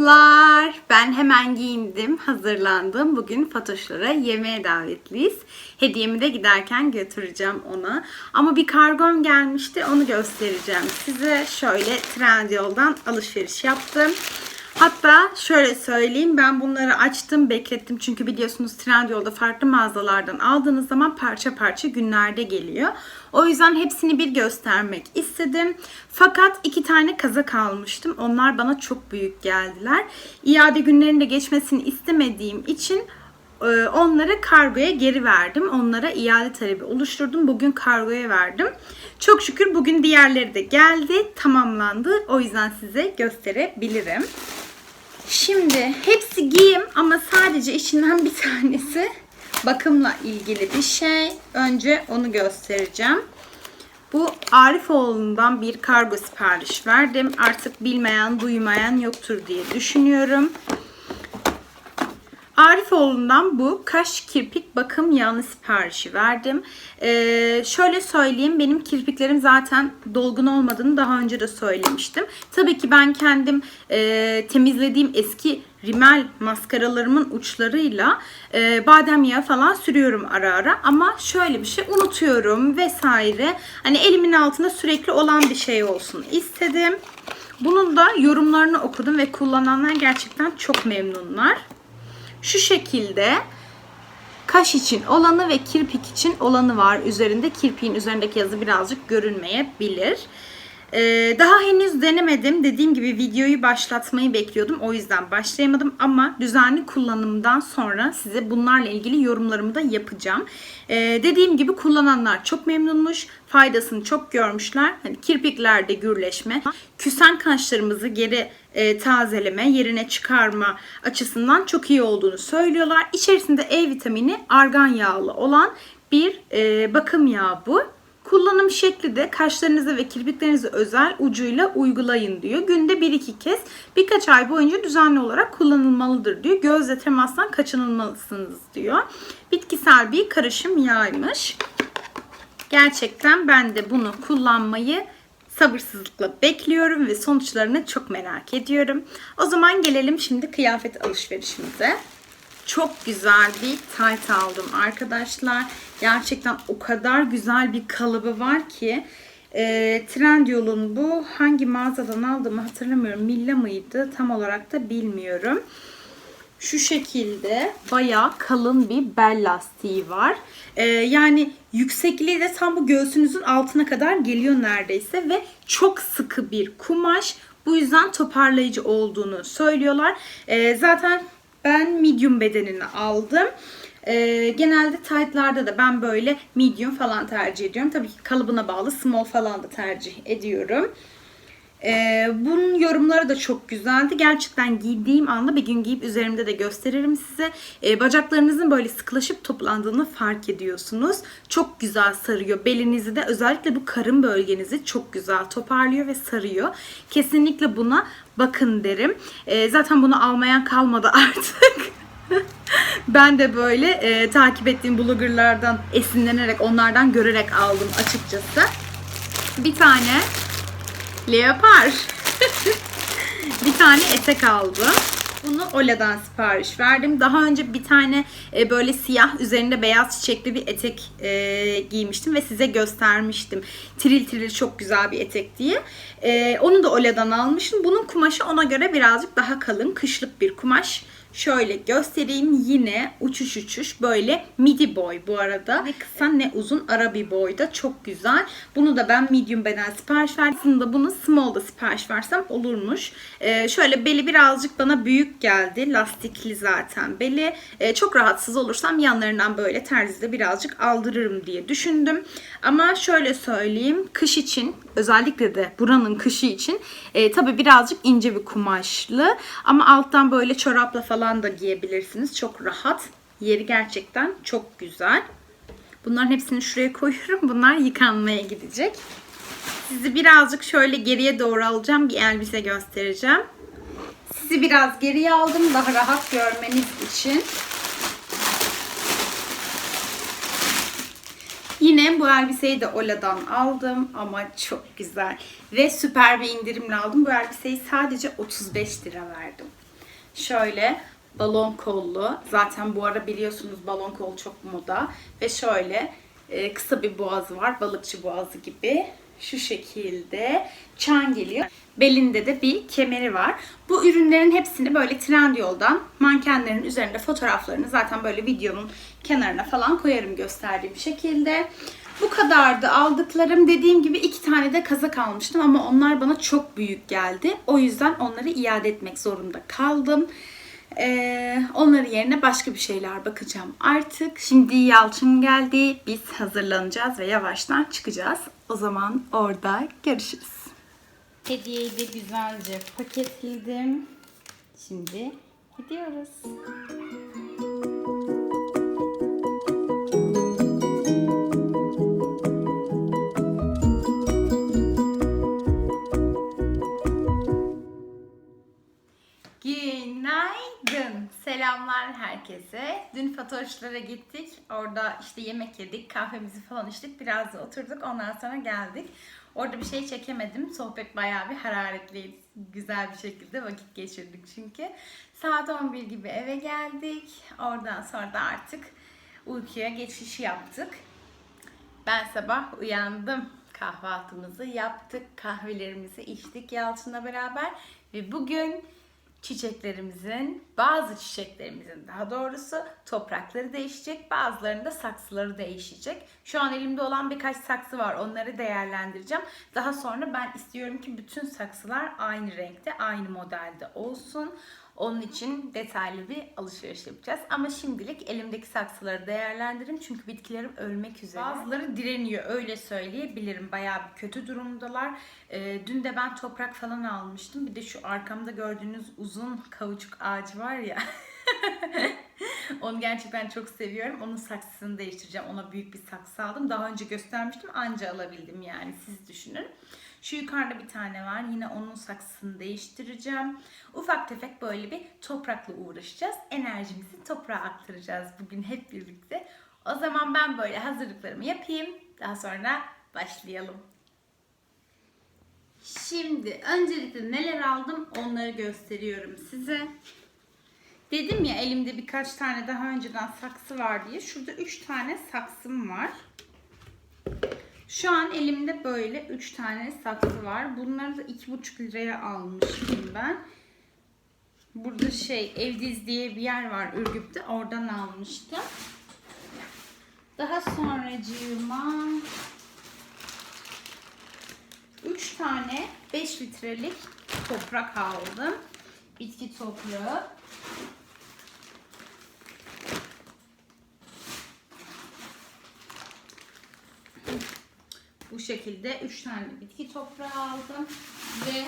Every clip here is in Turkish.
Selamlar. Ben hemen giyindim, hazırlandım. Bugün Fatoşlara yemeğe davetliyiz. Hediyemi de giderken götüreceğim ona. Ama bir kargom gelmişti, onu göstereceğim size. Şöyle Trendyol'dan alışveriş yaptım. Hatta şöyle söyleyeyim ben bunları açtım beklettim çünkü biliyorsunuz Trendyol'da farklı mağazalardan aldığınız zaman parça parça günlerde geliyor. O yüzden hepsini bir göstermek istedim. Fakat iki tane kazak almıştım. Onlar bana çok büyük geldiler. İade günlerinde geçmesini istemediğim için e, onları kargoya geri verdim. Onlara iade talebi oluşturdum. Bugün kargoya verdim. Çok şükür bugün diğerleri de geldi. Tamamlandı. O yüzden size gösterebilirim. Şimdi hepsi giyim ama sadece içinden bir tanesi bakımla ilgili bir şey. Önce onu göstereceğim. Bu Arifoğlu'ndan bir kargo sipariş verdim. Artık bilmeyen, duymayan yoktur diye düşünüyorum. Arifoğlu'ndan bu kaş kirpik bakım yağını siparişi verdim. Ee, şöyle söyleyeyim benim kirpiklerim zaten dolgun olmadığını daha önce de söylemiştim. Tabii ki ben kendim e, temizlediğim eski rimel maskaralarımın uçlarıyla e, badem yağı falan sürüyorum ara ara. Ama şöyle bir şey unutuyorum vesaire. Hani elimin altında sürekli olan bir şey olsun istedim. Bunun da yorumlarını okudum ve kullananlar gerçekten çok memnunlar. Şu şekilde kaş için olanı ve kirpik için olanı var üzerinde. Kirpiğin üzerindeki yazı birazcık görünmeyebilir. Ee, daha henüz denemedim. Dediğim gibi videoyu başlatmayı bekliyordum. O yüzden başlayamadım ama düzenli kullanımdan sonra size bunlarla ilgili yorumlarımı da yapacağım. Ee, dediğim gibi kullananlar çok memnunmuş. Faydasını çok görmüşler. Hani kirpiklerde gürleşme, küsen kaşlarımızı geri e, tazeleme, yerine çıkarma açısından çok iyi olduğunu söylüyorlar. İçerisinde E vitamini argan yağlı olan bir e, bakım yağı bu. Kullanım şekli de kaşlarınızı ve kirpiklerinizi özel ucuyla uygulayın diyor. Günde 1-2 kez birkaç ay boyunca düzenli olarak kullanılmalıdır diyor. Gözle temastan kaçınılmalısınız diyor. Bitkisel bir karışım yağymış. Gerçekten ben de bunu kullanmayı sabırsızlıkla bekliyorum ve sonuçlarını çok merak ediyorum. O zaman gelelim şimdi kıyafet alışverişimize. Çok güzel bir tayt aldım arkadaşlar. Gerçekten o kadar güzel bir kalıbı var ki. E, Trendyol'un bu hangi mağazadan aldığımı hatırlamıyorum. Milla mıydı? Tam olarak da bilmiyorum. Şu şekilde bayağı kalın bir bel lastiği var. Ee, yani yüksekliği de tam bu göğsünüzün altına kadar geliyor neredeyse ve çok sıkı bir kumaş. Bu yüzden toparlayıcı olduğunu söylüyorlar. Ee, zaten ben medium bedenini aldım. Ee, genelde tight'larda da ben böyle medium falan tercih ediyorum. Tabii ki kalıbına bağlı small falan da tercih ediyorum. Ee, bunun yorumları da çok güzeldi. Gerçekten giydiğim anda bir gün giyip üzerimde de gösteririm size. Ee, bacaklarınızın böyle sıkılaşıp toplandığını fark ediyorsunuz. Çok güzel sarıyor. Belinizi de özellikle bu karın bölgenizi çok güzel toparlıyor ve sarıyor. Kesinlikle buna bakın derim. Ee, zaten bunu almayan kalmadı artık. ben de böyle e, takip ettiğim bloggerlardan esinlenerek onlardan görerek aldım açıkçası. Bir tane leopar. bir tane etek aldım. Bunu Ola'dan sipariş verdim. Daha önce bir tane e, böyle siyah üzerinde beyaz çiçekli bir etek e, giymiştim ve size göstermiştim. Tril tril çok güzel bir etek diye. E, onu da Ola'dan almıştım. Bunun kumaşı ona göre birazcık daha kalın. Kışlık bir kumaş. Şöyle göstereyim yine uçuş uçuş böyle midi boy bu arada. Ne kısa ne uzun ara bir boyda çok güzel. Bunu da ben medium beden sipariş verdim. Aslında bunu small'da sipariş versem olurmuş. Ee, şöyle beli birazcık bana büyük geldi. Lastikli zaten beli. Ee, çok rahatsız olursam yanlarından böyle terzide birazcık aldırırım diye düşündüm. Ama şöyle söyleyeyim kış için özellikle de buranın kışı için e, tabii birazcık ince bir kumaşlı ama alttan böyle çorapla falan da giyebilirsiniz. Çok rahat. Yeri gerçekten çok güzel. Bunların hepsini şuraya koyuyorum. Bunlar yıkanmaya gidecek. Sizi birazcık şöyle geriye doğru alacağım. Bir elbise göstereceğim. Sizi biraz geriye aldım daha rahat görmeniz için. Yine bu elbiseyi de Ola'dan aldım ama çok güzel. Ve süper bir indirimle aldım. Bu elbiseyi sadece 35 lira verdim. Şöyle balon kollu. Zaten bu ara biliyorsunuz balon kol çok moda. Ve şöyle e, kısa bir boğazı var. Balıkçı boğazı gibi. Şu şekilde çan geliyor. Belinde de bir kemeri var. Bu ürünlerin hepsini böyle Trendyol'dan mankenlerin üzerinde fotoğraflarını zaten böyle videonun kenarına falan koyarım gösterdiğim şekilde. Bu kadardı aldıklarım. Dediğim gibi iki tane de kazak almıştım ama onlar bana çok büyük geldi. O yüzden onları iade etmek zorunda kaldım. Ee, onların yerine başka bir şeyler bakacağım artık. Şimdi Yalçın geldi. Biz hazırlanacağız ve yavaştan çıkacağız. O zaman orada görüşürüz. Hediyeyi de güzelce paketledim. Şimdi gidiyoruz. Günaydın. Selamlar herkese. Dün Fatoşlara gittik. Orada işte yemek yedik, kahvemizi falan içtik. Biraz da oturduk. Ondan sonra geldik. Orada bir şey çekemedim. Sohbet bayağı bir hararetliydi. Güzel bir şekilde vakit geçirdik çünkü. Saat 11 gibi eve geldik. Oradan sonra da artık uykuya geçiş yaptık. Ben sabah uyandım. Kahvaltımızı yaptık. Kahvelerimizi içtik Yalçın'la beraber. Ve bugün çiçeklerimizin, bazı çiçeklerimizin daha doğrusu toprakları değişecek, bazılarında saksıları değişecek. Şu an elimde olan birkaç saksı var. Onları değerlendireceğim. Daha sonra ben istiyorum ki bütün saksılar aynı renkte, aynı modelde olsun. Onun için detaylı bir alışveriş yapacağız. Ama şimdilik elimdeki saksıları değerlendirin çünkü bitkilerim ölmek üzere. Bazıları direniyor öyle söyleyebilirim. Bayağı bir kötü durumdalar. Ee, dün de ben toprak falan almıştım. Bir de şu arkamda gördüğünüz uzun kavuçuk ağacı var ya. Onu gerçekten çok seviyorum. Onun saksısını değiştireceğim. Ona büyük bir saksı aldım. Daha önce göstermiştim. Anca alabildim yani. Siz düşünün. Şu yukarıda bir tane var. Yine onun saksısını değiştireceğim. Ufak tefek böyle bir toprakla uğraşacağız. Enerjimizi toprağa aktaracağız bugün hep birlikte. O zaman ben böyle hazırlıklarımı yapayım. Daha sonra başlayalım. Şimdi öncelikle neler aldım onları gösteriyorum size. Dedim ya elimde birkaç tane daha önceden saksı var diye. Şurada 3 tane saksım var. Şu an elimde böyle 3 tane saksı var. Bunları da 2,5 liraya almıştım ben. Burada şey Evdiz diye bir yer var Ürgüp'te. Oradan almıştım. Daha sonracığıma 3 tane 5 litrelik toprak aldım. Bitki toprağı. Bu şekilde 3 tane bitki toprağı aldım ve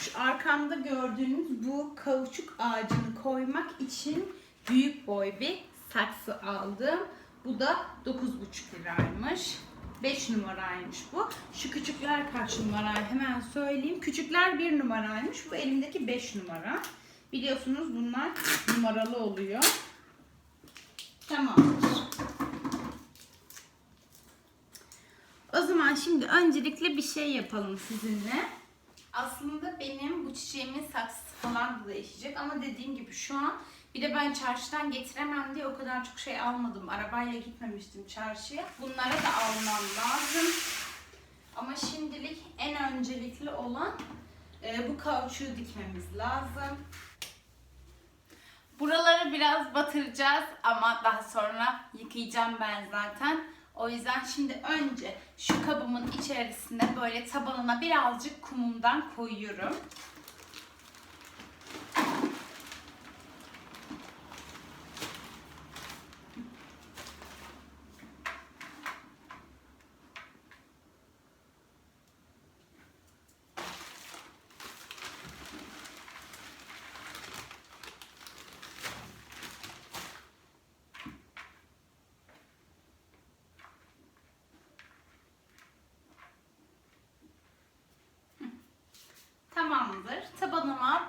şu arkamda gördüğünüz bu kauçuk ağacını koymak için büyük boy bir saksı aldım. Bu da 9,5 liraymış. 5 numaraymış bu. Şu küçükler kaç numara hemen söyleyeyim. Küçükler 1 numaraymış. Bu elimdeki 5 numara. Biliyorsunuz bunlar numaralı oluyor. Tamamdır. O zaman şimdi öncelikle bir şey yapalım sizinle. Aslında benim bu çiçeğimin saksısı falan da değişecek ama dediğim gibi şu an bir de ben çarşıdan getiremem diye o kadar çok şey almadım. Arabayla gitmemiştim çarşıya. Bunlara da almam lazım. Ama şimdilik en öncelikli olan e, bu kauçuğu dikmemiz lazım. Buraları biraz batıracağız ama daha sonra yıkayacağım ben zaten. O yüzden şimdi önce şu kabımın içerisine böyle tabanına birazcık kumumdan koyuyorum.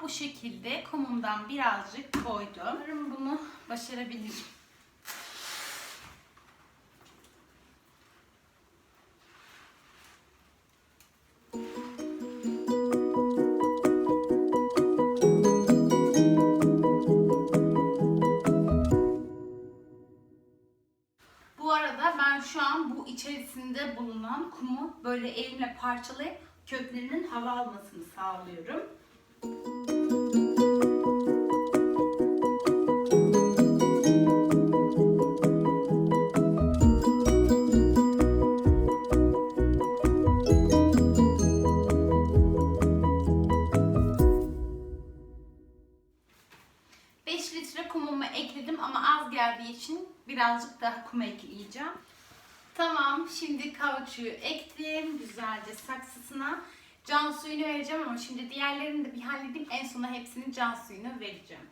bu şekilde kumumdan birazcık koydum. Umarım bunu başarabilirim. Bu arada ben şu an bu içerisinde bulunan kumu böyle elimle parçalayıp köklerinin hava almasını sağlıyorum. Birazcık daha kum ekleyeceğim. Tamam, şimdi kauçuğu ektim güzelce saksısına. Can suyunu vereceğim ama şimdi diğerlerini de bir halledeyim. En sona hepsinin can suyunu vereceğim.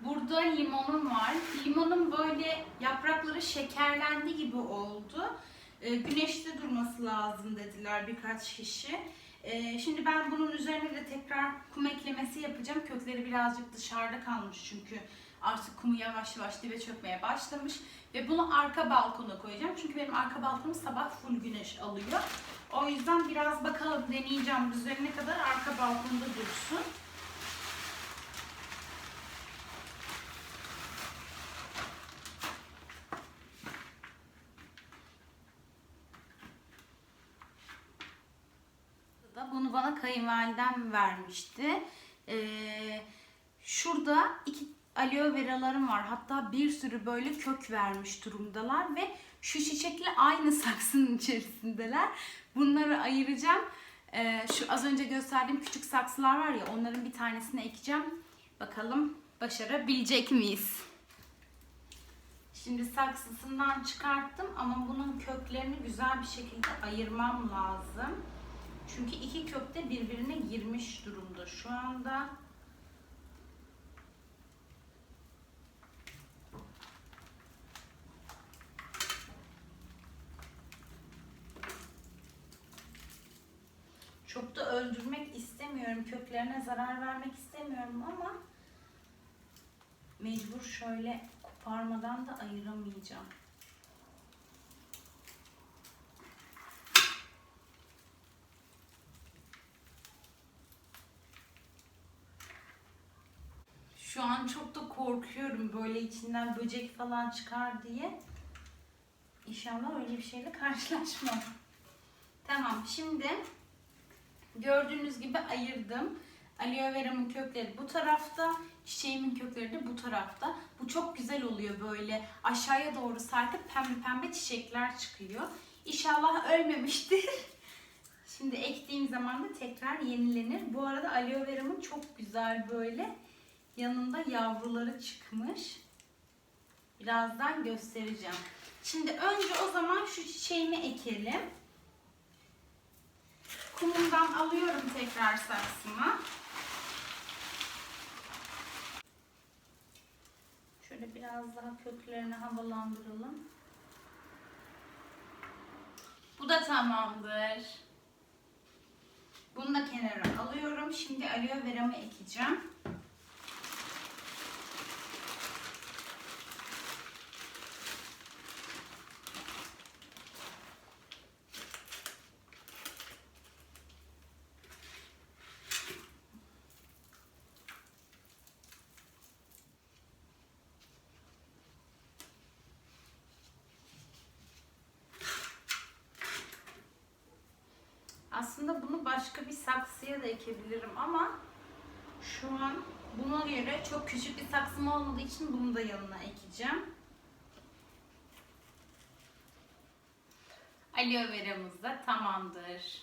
Burada limonum var. Limonun böyle yaprakları şekerlendi gibi oldu. Ee, güneşte durması lazım dediler birkaç kişi. Ee, şimdi ben bunun üzerine de tekrar kum eklemesi yapacağım. Kökleri birazcık dışarıda kalmış çünkü artık kumu yavaş yavaş dibe çökmeye başlamış. Ve bunu arka balkona koyacağım. Çünkü benim arka balkonum sabah full güneş alıyor. O yüzden biraz bakalım deneyeceğim üzerine kadar arka balkonda dursun. bunu bana kayınvalidem vermişti. Ee, şurada iki aloe veralarım var. Hatta bir sürü böyle kök vermiş durumdalar ve şu çiçekle aynı saksının içerisindeler. Bunları ayıracağım. Ee, şu az önce gösterdiğim küçük saksılar var ya onların bir tanesini ekeceğim. Bakalım başarabilecek miyiz? Şimdi saksısından çıkarttım ama bunun köklerini güzel bir şekilde ayırmam lazım. Çünkü iki kök de birbirine girmiş durumda şu anda. Çok da öldürmek istemiyorum. Köklerine zarar vermek istemiyorum ama mecbur şöyle koparmadan da ayıramayacağım. Şu an çok da korkuyorum böyle içinden böcek falan çıkar diye. İnşallah öyle bir şeyle karşılaşmam. Tamam şimdi gördüğünüz gibi ayırdım. Aloe vera'mın kökleri bu tarafta, çiçeğimin kökleri de bu tarafta. Bu çok güzel oluyor böyle aşağıya doğru sarkıp pembe pembe çiçekler çıkıyor. İnşallah ölmemiştir. Şimdi ektiğim zaman da tekrar yenilenir. Bu arada aloe vera'mın çok güzel böyle yanında yavruları çıkmış. Birazdan göstereceğim. Şimdi önce o zaman şu çiçeğimi ekelim. Kumumdan alıyorum tekrar saksıma. Şöyle biraz daha köklerini havalandıralım. Bu da tamamdır. Bunu da kenara alıyorum. Şimdi aloe vera'mı ekeceğim. Aslında bunu başka bir saksıya da ekebilirim ama şu an buna göre çok küçük bir saksım olmadığı için bunu da yanına ekeceğim. Aloe veramız da tamamdır.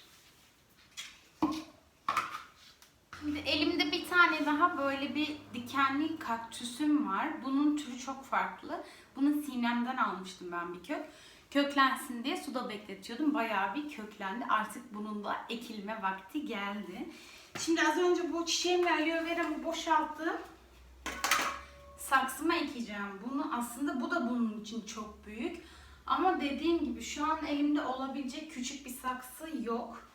Şimdi elimde bir tane daha böyle bir dikenli kaktüsüm var. Bunun türü çok farklı. Bunu Sinem'den almıştım ben bir kök. Köklensin diye suda bekletiyordum. Bayağı bir köklendi. Artık bunun da ekilme vakti geldi. Şimdi az önce bu çiçeğimle aloe veramı boşalttım. Saksıma ekeceğim bunu. Aslında bu da bunun için çok büyük. Ama dediğim gibi şu an elimde olabilecek küçük bir saksı yok.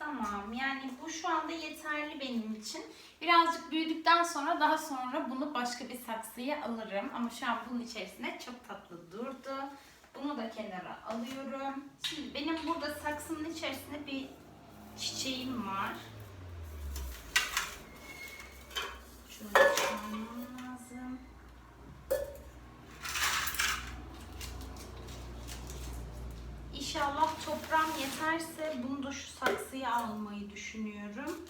Tamam yani bu şu anda yeterli benim için. Birazcık büyüdükten sonra daha sonra bunu başka bir saksıya alırım. Ama şu an bunun içerisinde çok tatlı durdu. Bunu da kenara alıyorum. Şimdi benim burada saksının içerisinde bir çiçeğim var. Şöyle çıkarmam lazım. İnşallah toprağım yeterse bunu da şu saksıya almayı düşünüyorum.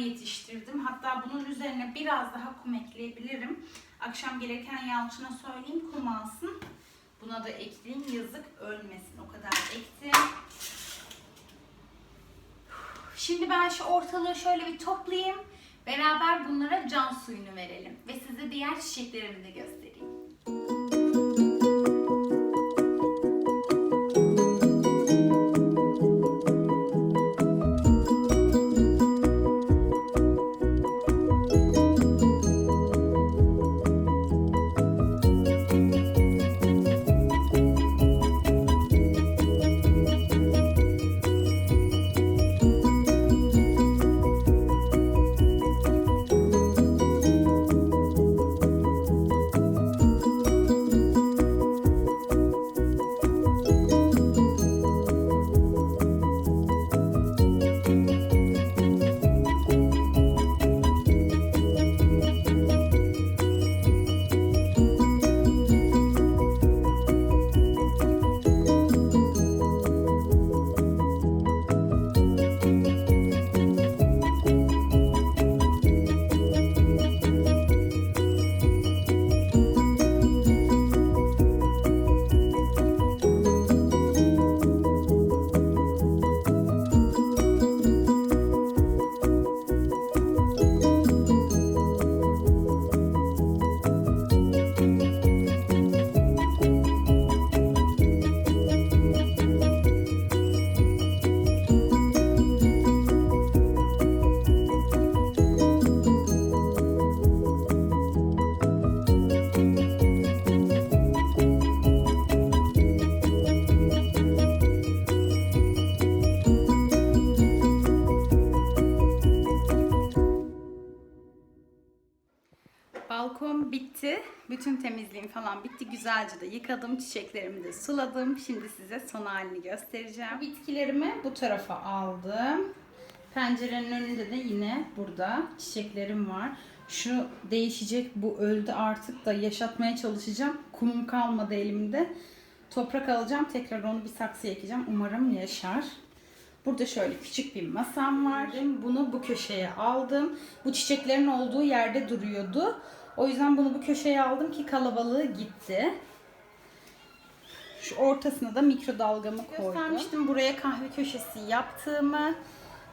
yetiştirdim. Hatta bunun üzerine biraz daha kum ekleyebilirim. Akşam gelirken Yalçın'a söyleyeyim kum alsın. Buna da ekleyeyim yazık ölmesin. O kadar ektim. Şimdi ben şu ortalığı şöyle bir toplayayım. Beraber bunlara can suyunu verelim. Ve size diğer çiçeklerimi de göstereyim. Bütün temizliğim falan bitti. Güzelce de yıkadım. Çiçeklerimi de suladım. Şimdi size son halini göstereceğim. Bitkilerimi bu tarafa aldım. Pencerenin önünde de yine burada çiçeklerim var. Şu değişecek bu öldü artık da yaşatmaya çalışacağım. Kumum kalmadı elimde. Toprak alacağım. Tekrar onu bir saksıya ekeceğim. Umarım yaşar. Burada şöyle küçük bir masam var. Bunu bu köşeye aldım. Bu çiçeklerin olduğu yerde duruyordu. O yüzden bunu bu köşeye aldım ki kalabalığı gitti. Şu ortasına da mikrodalgamı koydum. Göstermiştim buraya kahve köşesi yaptığımı.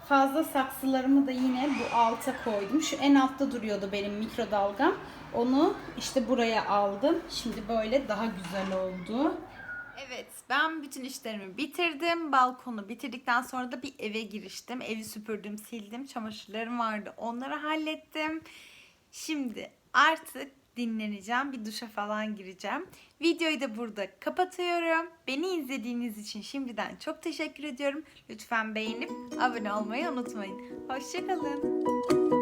Fazla saksılarımı da yine bu alta koydum. Şu en altta duruyordu benim mikrodalgam. Onu işte buraya aldım. Şimdi böyle daha güzel oldu. Evet, ben bütün işlerimi bitirdim. Balkonu bitirdikten sonra da bir eve giriştim. Evi süpürdüm, sildim. Çamaşırlarım vardı. Onları hallettim. Şimdi artık dinleneceğim. Bir duşa falan gireceğim. Videoyu da burada kapatıyorum. Beni izlediğiniz için şimdiden çok teşekkür ediyorum. Lütfen beğenip abone olmayı unutmayın. Hoşçakalın.